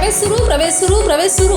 प्रवेश सुरू प्रवेश सुरू प्रवेश सुरू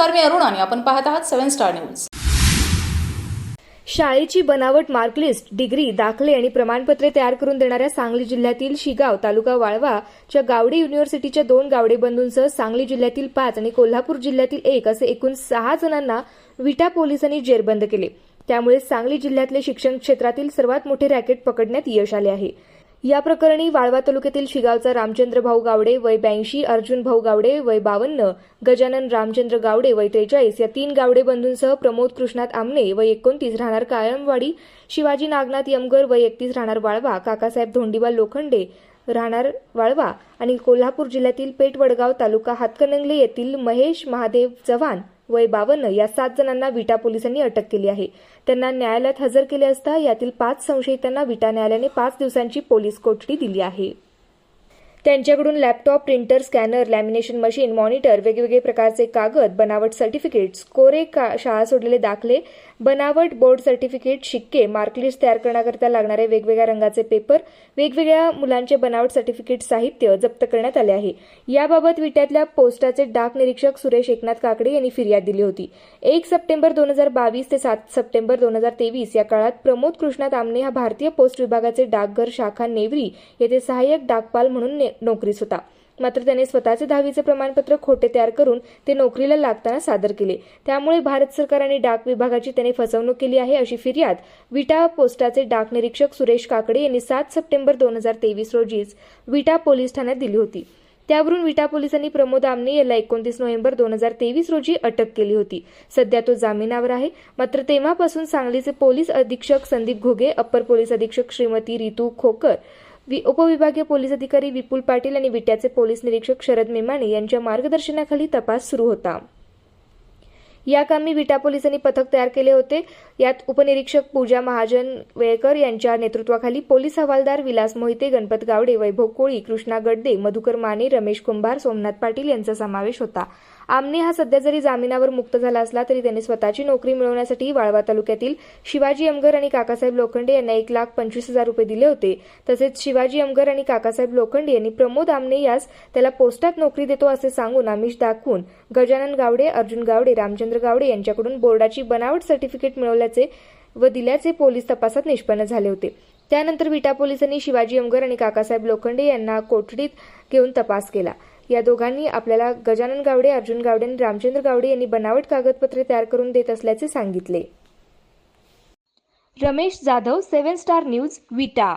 नमस्कार मी अरुण आणि आपण पाहत आहात सेव्हन स्टार न्यूज. शाळेची बनावट मार्कलिस्ट डिग्री दाखले आणि प्रमाणपत्रे तयार करून देणाऱ्या सांगली जिल्ह्यातील शिगाव तालुका वाळवा च्या गावडे युनिव्हर्सिटीच्या दोन गावडे बंधूंसह सांगली जिल्ह्यातील पाच आणि कोल्हापूर जिल्ह्यातील एक असे एकूण सहा जणांना विटा पोलिसांनी जेरबंद केले. त्यामुळे सांगली जिल्ह्यातले शिक्षण क्षेत्रातील सर्वात मोठे रॅकेट पकडण्यात यश आले आहे. या प्रकरणी वाळवा तालुक्यातील शिगावचा रामचंद्र भाऊ गावडे वय ब्याऐंशी अर्जुन भाऊ गावडे वय बावन्न गजानन रामचंद्र गावडे वय त्रेचाळीस या तीन गावडे बंधूंसह प्रमोद कृष्णात आमने वय एकोणतीस राहणार कायमवाडी शिवाजी नागनाथ यमगर वय एकतीस राहणार वाळवा काकासाहेब धोंडीबा लोखंडे राहणार वाळवा आणि कोल्हापूर जिल्ह्यातील पेठ वडगाव तालुका हातकणंगले येथील महेश महादेव चव्हाण वय बावन्न या सात जणांना विटा पोलिसांनी अटक केली आहे. त्यांना न्यायालयात हजर केले असता यातील पाच संशयितांना विटा न्यायालयाने पाच दिवसांची पोलीस कोठडी दिली आहे. त्यांच्याकडून laptop printer scanner lamination machine monitor वेगवेगळे प्रकारचे कागद बनावट सर्टिफिकेट्स कोरे का शाळा सोडलेले दाखले बनावट बोर्ड सर्टिफिकेट शिक्के मार्कलिस्ट तयार करण्याकरिता लागणारे वेगवेगळ्या रंगाचे पेपर वेगवेगळ्या मुलांचे बनावट सर्टिफिकेट साहित्य जप्त करण्यात आले आहे. याबाबत विट्यातल्या पोस्टाचे डाक निरीक्षक सुरेश एकनाथ काकडे यांनी फिर्याद दिली होती. एक सप्टेंबर दोन हजार बावीस ते सात सप्टेंबर दोन हजार तेवीस या काळात प्रमोद कृष्णा आमने हा भारतीय पोस्ट विभागाचे डाकघर शाखा नेवरी येथे सहाय्यक डाकपाल म्हणून ने- नोकरीस होता. मात्र त्याने स्वतःचे दहावीचे प्रमाणपत्र खोटे तयार करून ते नोकरीला लागताना सादर केले. त्यामुळे भारत सरकार आणि डाक विभागाची त्याने फसवणूक केली आहे अशी फिर्याद विटा पोस्टाचे डाक निरीक्षक सुरेश काकडे यांनी सात सप्टेंबर दोन हजार तेवीस रोजीच विटा पोलीस ठाण्यात दिली होती. त्यावरून विटा पोलिसांनी प्रमोद आमने याला एकोणतीस नोव्हेंबर दोन हजार तेवीस रोजी अटक केली होती. सध्या तो जामिनावर आहे. मात्र तेव्हापासून सांगलीचे पोलीस अधीक्षक संदीप घुगे अप्पर पोलीस अधीक्षक श्रीमती रितू खोकर वि- उपविभागीय पोलीस अधिकारी विपुल पाटील आणि विट्याचे पोलीस निरीक्षक शरद मेमाने यांच्या मार्गदर्शनाखाली तपास सुरू होता. या कामी विटा पोलिसांनी पथक तयार केले होते. यात उपनिरीक्षक पूजा महाजन वेळकर यांच्या नेतृत्वाखाली पोलीस हवालदार विलास मोहिते गणपत गावडे वैभव कोळी कृष्णा गडदे मधुकर माने रमेश कुंभार सोमनाथ पाटील यांचा समावेश होता. आमने हा सध्या जरी जामिनावर मुक्त झाला असला तरी त्यांनी स्वतःची नोकरी मिळवण्यासाठी वाळवा तालुक्यातील शिवाजी अमगर आणि काकासाहेब लोखंडे यांना एक लाख पंचवीस हजार रुपये दिले होते. तसेच शिवाजी अमगर आणि काकासाहेब लोखंडे यांनी प्रमोद आमने यास त्याला पोस्टात नोकरी देतो असे सांगून आमिष दाखवून गजानन गावडे अर्जुन गावडे रामचंद्र गावडे यांच्याकडून बोर्डाची बनावट सर्टिफिकेट मिळवल्याचे व दिल्याचे पोलीस तपासात निष्पन्न झाले होते. त्यानंतर विटा पोलिसांनी शिवाजी अमगर आणि काकासाहेब लोखंडे यांना कोठडीत घेऊन तपास केला. या दोघांनी आपल्याला गजानन गावडे अर्जुन गावडे आणि रामचंद्र गावडे यांनी बनावट कागदपत्रे तयार करून देत असल्याचे सांगितले. Ramesh Jadhav seven star news Vita